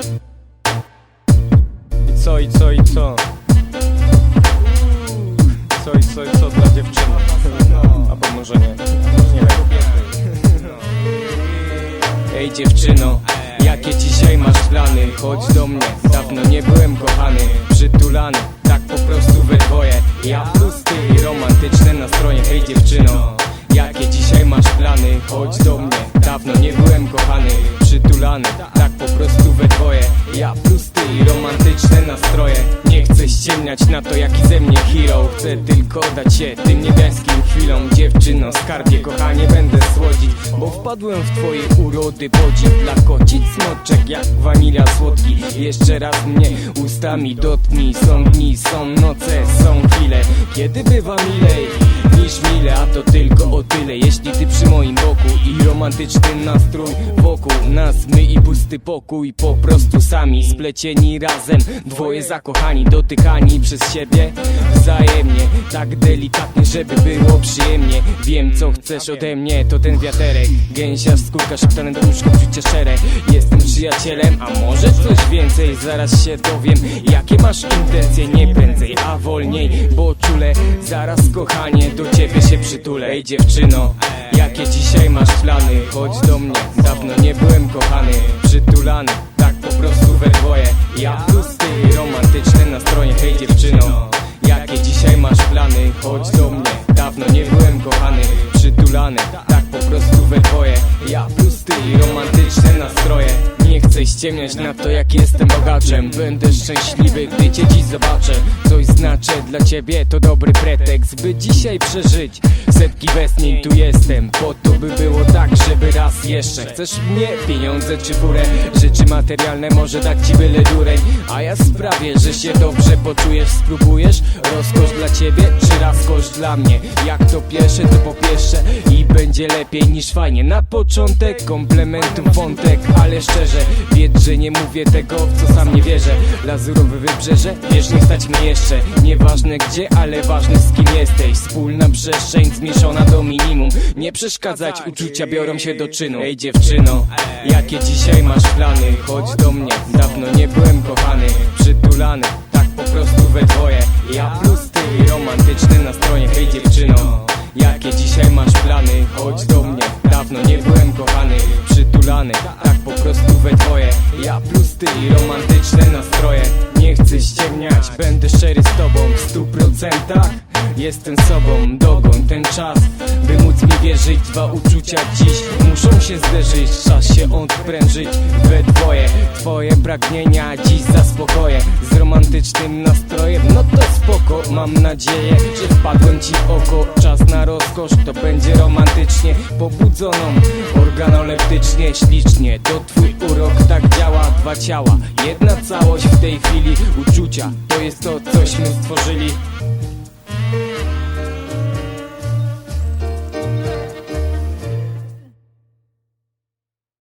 I co, i co, i co? Co, i co, i co dla dziewczyny? Albo może nie, może nie. Ej dziewczyno, jakie dzisiaj masz plany? Chodź do mnie, dawno nie byłem kochany Przytulany, tak po prostu we dwoje Ja plus ty i romantyczne nastroje Ej dziewczyno, jakie dzisiaj masz plany? Chodź do mnie, dawno nie byłem kochany Przytulany, ja plus ty i romantyczne nastroje. Nie chcę ściemniać na to jaki ze mnie hero. Chcę tylko dać się tym niebieskim chwilom. Dziewczyno, skarbie, kochanie będę słodzić Bo wpadłem w twoje urody Podziw dla kocic, smoczek jak wanilia słodki. Jeszcze raz mnie ustami dotknij. Są dni, są noce, są chwile. Kiedy bywa milej niż mile A to tylko o tyle. Jeśli ty przy moim boku I romantyczny nastrój wokół nas My i pusty pokój Po prostu sami splecieni razem. Dwoje zakochani, dotykani przez siebie Wzajemnie, tak delikatnie, żeby było przyjemnie. Wiem co chcesz ode mnie, to ten wiaterek. Gęsia skórka szeptane do łóżka, Jestem przyjacielem, a może coś więcej? Zaraz się dowiem, jakie masz intencje? Nie prędzej, a wolniej, bo czule. Zaraz kochanie, do ciebie się przytulę. Ej dziewczyno, jakie dzisiaj masz plany? Chodź do mnie, dawno nie byłem kochany Przytulany, tak po prostu we dwoje. Ja plus ty, romantyczne nastroje. Hej dziewczyno, jakie dzisiaj masz plany? Chodź do mnie, dawno nie byłem kochany Przytulany, tak po prostu we dwoje. Ja plus ty romantyczne ściemniać na to jak jestem bogaczem. Będę szczęśliwy, gdy cię dziś zobaczę. Coś znaczę dla ciebie, to dobry pretekst By dzisiaj przeżyć. Setki westchnień Tu jestem, po to by było tak, żeby raz jeszcze. Chcesz mnie, pieniądze czy furę? Rzeczy materialne może dać ci byle dureń. A ja sprawię, że się dobrze poczujesz. Spróbujesz? Rozkosz dla ciebie, czy rozkosz dla mnie? Jak to pierwsze, to po pierwsze I będzie lepiej niż fajnie. Na początek komplementów wątek Ale szczerze, wiedz, że nie mówię tego, w co sam nie wierzę. Lazurowe wybrzeże, wiesz, nie stać mnie jeszcze. Nieważne gdzie, ale ważne z kim jesteś. Wspólna przestrzeń zmniejszona do minimum. Nie przeszkadzać, uczucia biorą się do czynu. Ej dziewczyno, jakie dzisiaj masz plany? Chodź do mnie, dawno nie byłem kochany. Przytulany, tak po prostu we dwoje. Ja Tak po prostu we dwoje. Ja plus ty i romantyczne nastroje. Nie chcę ściemniać, będę szczery z tobą w stu procentach. Jestem sobą, dogoń ten czas By mi wierzyć, dwa uczucia dziś Muszą się zderzyć, czas się odprężyć. We dwoje, twoje pragnienia dziś zaspokoję. Z romantycznym nastrojem, no to spoko. Mam nadzieję, że wpadłem ci oko. Czas na rozkosz, to będzie romantycznie Pobudzoną, organoleptycznie, ślicznie. To twój urok, tak działa dwa ciała. Jedna całość w tej chwili. Uczucia, to jest to, cośmy stworzyli